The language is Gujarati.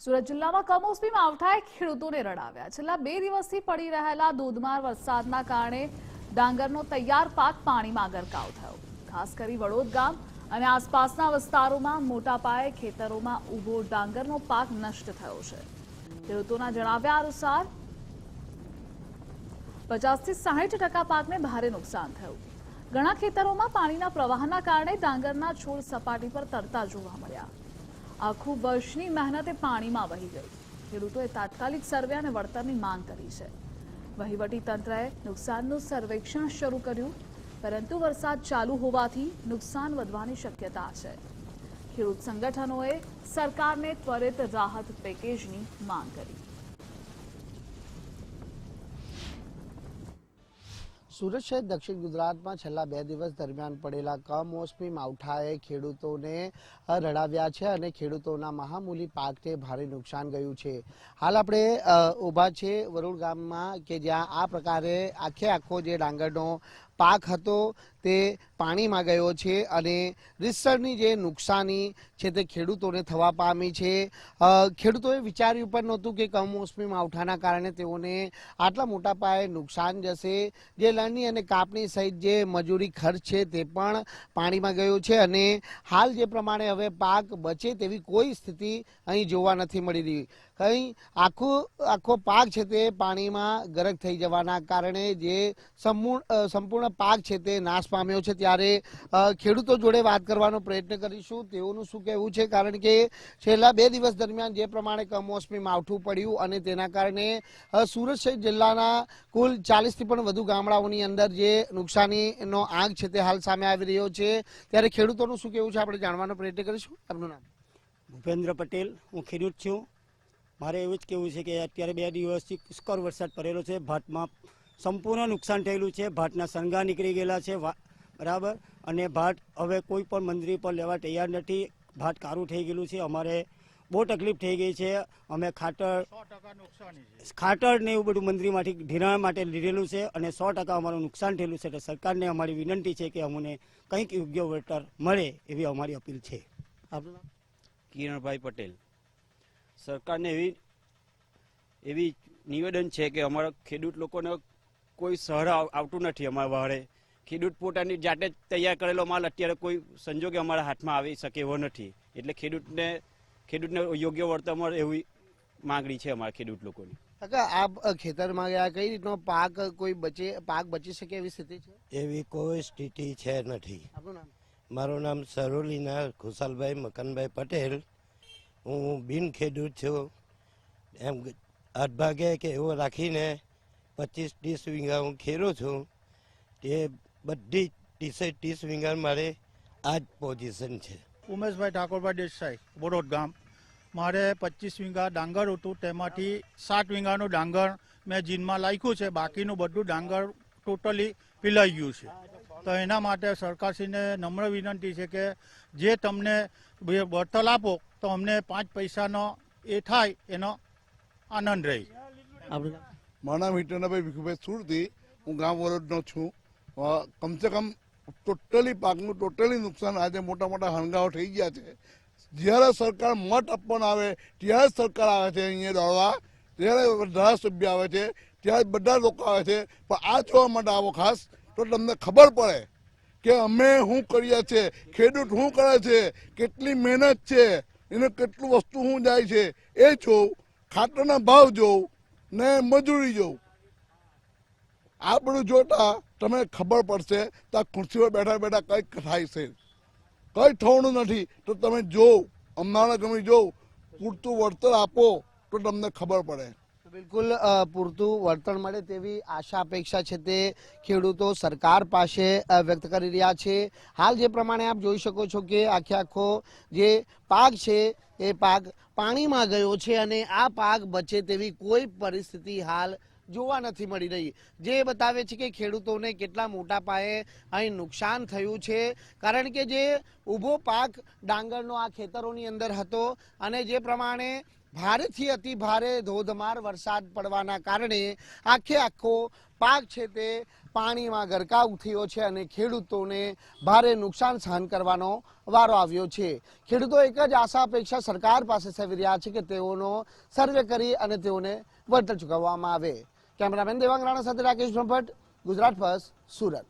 સુરત જિલ્લામાં કમોસમી માવઠાએ ખેડૂતોને રડાવ્યા. છેલ્લા બે દિવસથી પડી રહેલા ધોધમાર વરસાદના કારણે ડાંગરનો તૈયાર પાક પાણીમાં ગરકાવ થયો. ખાસ કરી વડોદ ગામ અને આસપાસના વિસ્તારોમાં મોટા પાયે ખેતરોમાં ઊભો ડાંગરનો પાક નષ્ટ થયો છે. ખેડૂતોના જણાવ્યા અનુસાર પચાસથી સાહીઠ ટકા પાકને ભારે નુકસાન થયું. ઘણા ખેતરોમાં પાણીના પ્રવાહના કારણે ડાંગરના છોડ સપાટી પર તરતા જોવા મળ્યા. આખું વર્ષની મહેનતે પાણીમાં વહી ગઈ. ખેડૂતોએ તાત્કાલિક સર્વે અને વળતરની માંગ કરી છે. વહીવટી તંત્રએ નુકસાનનું સર્વેક્ષણ શરૂ કર્યું, પરંતુ વરસાદ ચાલુ હોવાથી નુકસાન વધવાની શક્યતા છે. ખેડૂત સંગઠનોએ સરકારને ત્વરિત રાહત પેકેજની માંગ કરી. સુરત શહેર દક્ષિણ ગુજરાતમાં છેલ્લા બે દિવસ દરમિયાન પડેલા કમોસમી માવઠાએ ખેડૂતોને રડાવ્યા છે અને ખેડૂતોના મહામૂલી પાકને ભારે નુકસાન ગયું છે. હાલ આપણે ઊભા છે વરુણ ગામમાં કે જ્યાં આ પ્રકારે આખે આખો જે ડાંગરનો પાક હતો તે પાણીમાં ગયો છે અને રીતસરની જે નુકસાની છે તે ખેડૂતોને થવા પામી છે. ખેડૂતોએ વિચાર્યું પણ નહોતું કે કમોસમી માવઠાના કારણે તેઓને આટલા મોટા પાયે નુકસાન જશે. જે લણણી અને કાપણી સહિત જે મજૂરી ખર્ચ છે તે પણ પાણીમાં ગયો છે અને હાલ જે પ્રમાણે હવે પાક બચે તેવી કોઈ સ્થિતિ અહીં જોવા નથી મળી રહી. કંઈ આખો આખો પાક છે તે પાણીમાં ગરક થઈ જવાના કારણે જે સંપૂર્ણ સંપૂર્ણ પાક છે તે નાશ પામ્યો છે ત્યારે ખેડૂતો જોડે વાત કરવાનો પ્રયત્ન કરીશું. તેઓનું શું કહેવું છે? કારણ કે છેલ્લા બે દિવસ દરમિયાન જે પ્રમાણે કમોસમી માવઠું પડ્યું અને તેના કારણે સુરત શહેર જિલ્લાના કુલ ચાલીસથી પણ વધુ ગામડાઓની અંદર જે નુકસાનીનો આંક છે તે હાલ સામે આવી રહ્યો છે. ત્યારે ખેડૂતોનું શું કહેવું છે? આપણે જાણવાનો પ્રયત્ન કરીશું. આપનું નામ? ભૂપેન્દ્ર પટેલ. હું ખેડૂત છું. મારે એવું જ કહેવું છે કે અત્યારે બે દિવસથી પુષ્કળ વરસાદ પડેલો છે. ભાતમાં સંપૂર્ણ નુકસાન થયેલું છે. ભાટના સંગા નીકળી ગયેલા છે. બરાબર? અને ભાત હવે કોઈ પણ મંદિર પર લેવા તૈયાર નથી. ભાત કારું થઈ ગયેલું છે. અમારે બહુ તકલીફ થઈ ગઈ છે. અમે ખાતર ખાતર ને એવું બધું મંદિરમાંથી ધિરાણ માટે લીધેલું છે અને સો ટકા અમારું નુકસાન થયેલું છે. એટલે સરકારને અમારી વિનંતી છે કે અમને કંઈક યોગ્ય વળતર મળે એવી અમારી અપીલ છે. આપનું કિરણભાઈ પટેલ. સરકારને એવી એવી નિવેદન છે કે અમારા ખેડૂત લોકોને કોઈ શહેર આવતું નથી અમારા વાળે ખેડૂત પોતાની જાતે જ તૈયાર કરેલો માલ અત્યારે કોઈ સંજોગે અમારા હાથમાં આવી શકે એવો નથી. એટલે ખેડૂતને ખેડૂતને યોગ્ય વળતર મળે એવી માંગણી છે અમારા ખેડૂત લોકોની. કાકા આપ ખેતરમાં ગયા કઈ રીતનો પાક કોઈ બચે પાક બચી શકે એવી સ્થિતિ છે? એવી કોઈ સ્થિતિ છે નથી. મારું નામ સરોલીના ખુશાલભાઈ મકનભાઈ પટેલ. હું બિન ખેડૂત છું. એમ આઠ કે એવો રાખીને પચીસ ત્રીસ વીંગા હું ખેડું છું તે બધી ત્રીસે ત્રીસ વીંગા મારે આ જ પોઝિશન છે. ઉમેશભાઈ ઠાકોરભાઈ દેસાઈ બોરોડ ગામ. મારે પચીસ વીંગા ડાંગર હતું તેમાંથી સાત વીંગાનું ડાંગર મેં જીનમાં લાખ્યું છે બાકીનું બધું ડાંગર ટોટલી પીલાઈ ગયું છે. તો એના માટે સરકારશ્રીને નમ્ર વિનંતી છે કે જે તમને બે- વળતર આપો તો અમને પાંચ પૈસાનો એ થાય એનો આનંદ રહે. આપણે મારું નામ ભાઈ ભીખુભાઈ સુરતી, હું ગામ વરોડનો છું. કમસે કમ ટોટલી પાકનું ટોટલી નુકસાન આજે મોટા મોટા હણગાઓ થઈ ગયા છે. જ્યારે સરકાર મત આપવાના આવે, ત્યારે જ સરકાર આવે છે અહીંયા દોડવા. ત્યારે ધારાસભ્ય આવે છે, ત્યારે બધા લોકો આવે છે. પણ આ જોવા માટે આવો ખાસ, તો તમને ખબર પડે કે અમે શું કરીએ છીએ ખેડૂત શું કરે છે, કેટલી મહેનત છે, એને કેટલું વસ્તુ શું જાય છે, એ જોઉં, ખાતરના ભાવ જોઉં ને મજૂરી જોઉં. આ બધું જોતા તમને ખબર પડશે તો ખુરશી પર બેઠા બેઠા કંઈક થાય છે. કંઈ થવાનું નથી, તો તમે જોવ અમદાવાદ ગમે જોવ પૂરતું વળતર આપો, તો તમને ખબર પડે. બિલકુલ પૂરતું વળતર મળે તેવી આશા, અપેક્ષા છે તે ખેડૂતો સરકાર પાસે વ્યક્ત કરી રહ્યા છે. હાલ જે પ્રમાણે આપ જોઈ શકો છો કે આખે આખો જે પાક છે એ પાક પાણીમાં ગયો છે અને આ પાક બચે તેવી કોઈ પરિસ્થિતિ હાલ જોવા નથી મળી રહી. જે બતાવે છે કે ખેડૂતોને કેટલા મોટા પાયે અહીં નુકસાન થયું છે. કારણ કે જે ઊભો પાક ડાંગરનો આ ખેતરોની અંદર હતો અને જે પ્રમાણે ભારેથી અતિ ભારે ધોધમાર વરસાદ પડવાના કારણે આખે આખો પાક છે તે પાણીમાં ગરકાવ થયો છે અને ખેડૂતોને ભારે નુકસાન સહન કરવાનો વારો આવ્યો છે. ખેડૂતો એક જ આશા અપેક્ષા સરકાર પાસે સેવી રહ્યા છે કે તેઓનો સર્વે કરી અને તેઓને વળતર ચૂકવવામાં આવે. કેમેરામેન દેવાંગ રાણા સાથે રાકેશ ભટ્ટ ગુજરાત ફર્સ્ટ, સુરત.